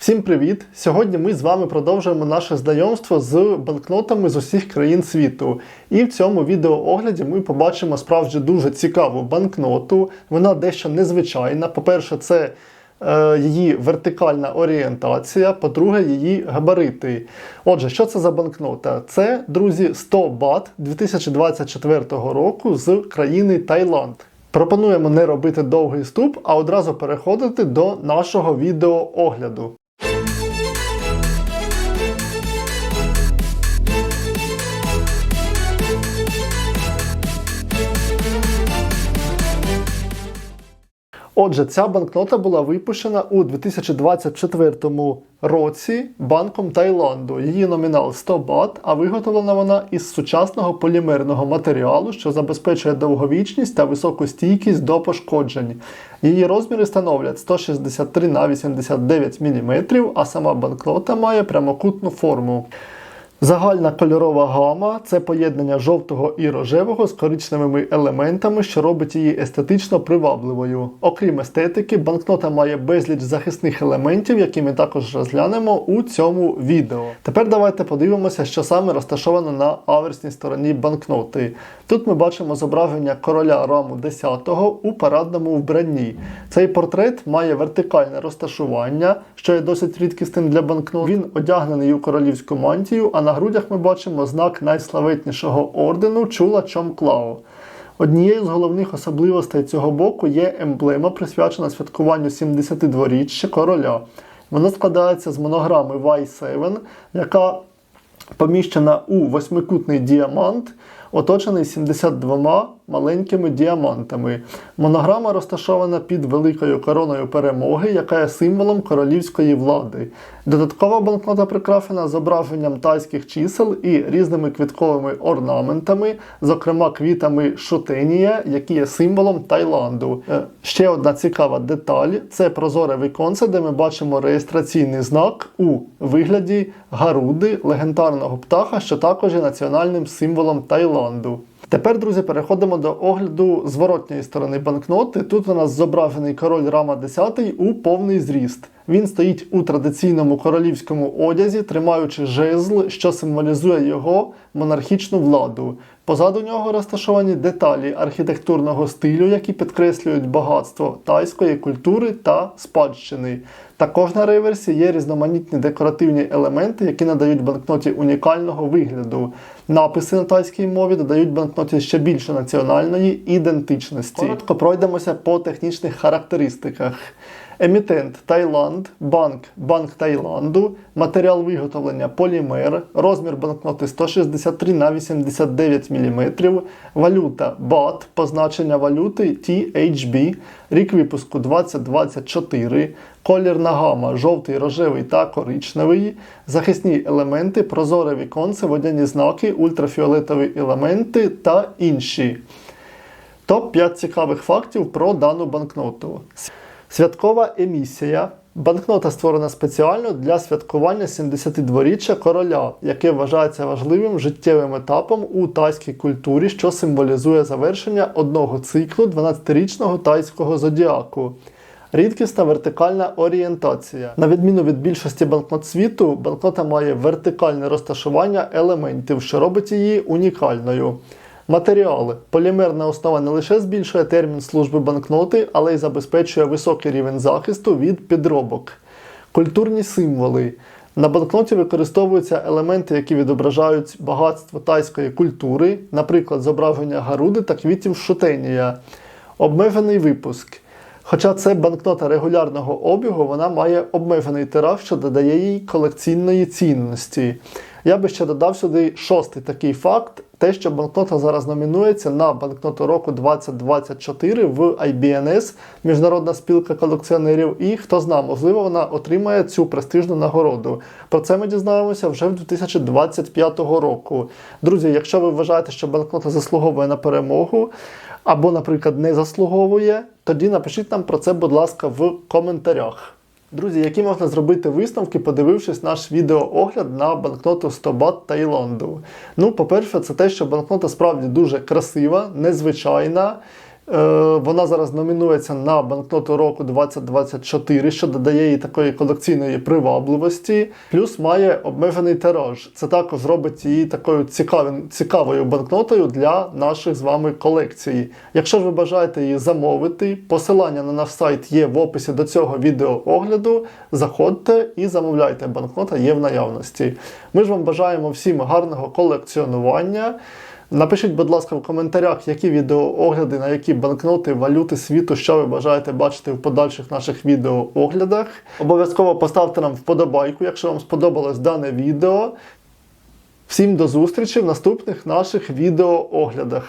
Всім привіт! Сьогодні ми з вами продовжуємо наше знайомство з банкнотами з усіх країн світу. І в цьому відеоогляді ми побачимо справді дуже цікаву банкноту. Вона дещо незвичайна. По-перше, це е, її вертикальна орієнтація, по-друге, її габарити. Отже, що це за банкнота? Це, друзі, 100 бат 2024 року з країни Таїланд. Пропонуємо не робити довгий ступ, а одразу переходити до нашого відеоогляду. Отже, ця банкнота була випущена у 2024 році Банком Таїланду. Її номінал 100 бат, а виготовлена вона із сучасного полімерного матеріалу, що забезпечує довговічність та високу стійкість до пошкоджень. Її розміри становлять 163 на 89 мм, а сама банкнота має прямокутну форму. Загальна кольорова гама це поєднання жовтого і рожевого з коричневими елементами, що робить її естетично привабливою. Окрім естетики, банкнота має безліч захисних елементів, які ми також розглянемо у цьому відео. Тепер давайте подивимося, що саме розташовано на аверсній стороні банкноти. Тут ми бачимо зображення короля раму 10-го у парадному вбранні. Цей портрет має вертикальне розташування, що є досить рідкісним для банкнот. Він одягнений у королівську мантію, а на грудях ми бачимо знак найславетнішого ордену Чула Чомклао. Однією з головних особливостей цього боку є емблема, присвячена святкуванню 72-річчя короля. Вона складається з монограми Y7, яка поміщена у восьмикутний діамант, оточений 72 маленькими діамантами. Монограма розташована під великою короною перемоги, яка є символом королівської влади. Додаткова банкнота прикрашена зображенням тайських чисел і різними квітковими орнаментами, зокрема квітами шутенія, які є символом Таїланду. Е, Ще одна цікава деталь це прозоре віконце, де ми бачимо реєстраційний знак у вигляді гаруди легендарного птаха, що також є національним символом Таїланду. Тепер, друзі, переходимо до огляду зворотньої сторони банкноти. Тут у нас зображений король Рама 10 у повний зріст. Він стоїть у традиційному королівському одязі, тримаючи жезл, що символізує його монархічну владу. Позаду нього розташовані деталі архітектурного стилю, які підкреслюють багатство тайської культури та спадщини. Також на реверсі є різноманітні декоративні елементи, які надають банкноті унікального вигляду. Написи на тайській мові додають банкноті ще більше національної ідентичності. Коротко пройдемося по технічних характеристиках. Емітент Таїланд, банк Банк Таїланду, матеріал виготовлення полімер, розмір банкноти 163 на 89 мм, валюта BAT, позначення валюти THB, рік випуску 2024, колірна гама жовтий, рожевий та коричневий, захисні елементи, прозоре віконце, водяні знаки, ультрафіолетові елементи та інші. Топ-5 цікавих фактів про дану банкноту. Святкова емісія. Банкнота створена спеціально для святкування 72-річчя короля, яке вважається важливим життєвим етапом у тайській культурі, що символізує завершення одного циклу 12-річного тайського зодіаку. Рідкісна вертикальна орієнтація. На відміну від більшості банкнот світу, банкнота має вертикальне розташування елементів, що робить її унікальною. Матеріали. Полімерна основа не лише збільшує термін служби банкноти, але й забезпечує високий рівень захисту від підробок. Культурні символи. На банкноті використовуються елементи, які відображають багатство тайської культури, наприклад, зображення гаруди та квітів шутенія. Обмежений випуск. Хоча це банкнота регулярного обігу, вона має обмежений тираж, що додає їй колекційної цінності. Я би ще додав сюди шостий такий факт: те, що банкнота зараз номінується на банкноту року 2024 в IBNS, Міжнародна спілка колекціонерів, і хто знає, можливо, вона отримає цю престижну нагороду. Про це ми дізнаємося вже в 2025 року. Друзі, якщо ви вважаєте, що банкнота заслуговує на перемогу, або, наприклад, не заслуговує, тоді напишіть нам про це, будь ласка, в коментарях. Друзі, які можна зробити висновки, подивившись наш відеоогляд на банкноту 100 бат Таїланду? Ну, по-перше, це те, що банкнота справді дуже красива, незвичайна. Е, Вона зараз номінується на банкноту року 2024, що додає їй такої колекційної привабливості. Плюс має обмежений тираж. Це також зробить її такою цікавою банкнотою для наших з вами колекцій. Якщо ж ви бажаєте її замовити, посилання на наш сайт є в описі до цього відеоогляду. Заходьте і замовляйте. Банкнота є в наявності. Ми ж вам бажаємо всім гарного колекціонування. Напишіть, будь ласка, в коментарях, які відеоогляди, на які банкноти, валюти світу, що ви бажаєте бачити в подальших наших відеооглядах. Обов'язково поставте нам вподобайку, якщо вам сподобалось дане відео. Всім до зустрічі в наступних наших відеооглядах.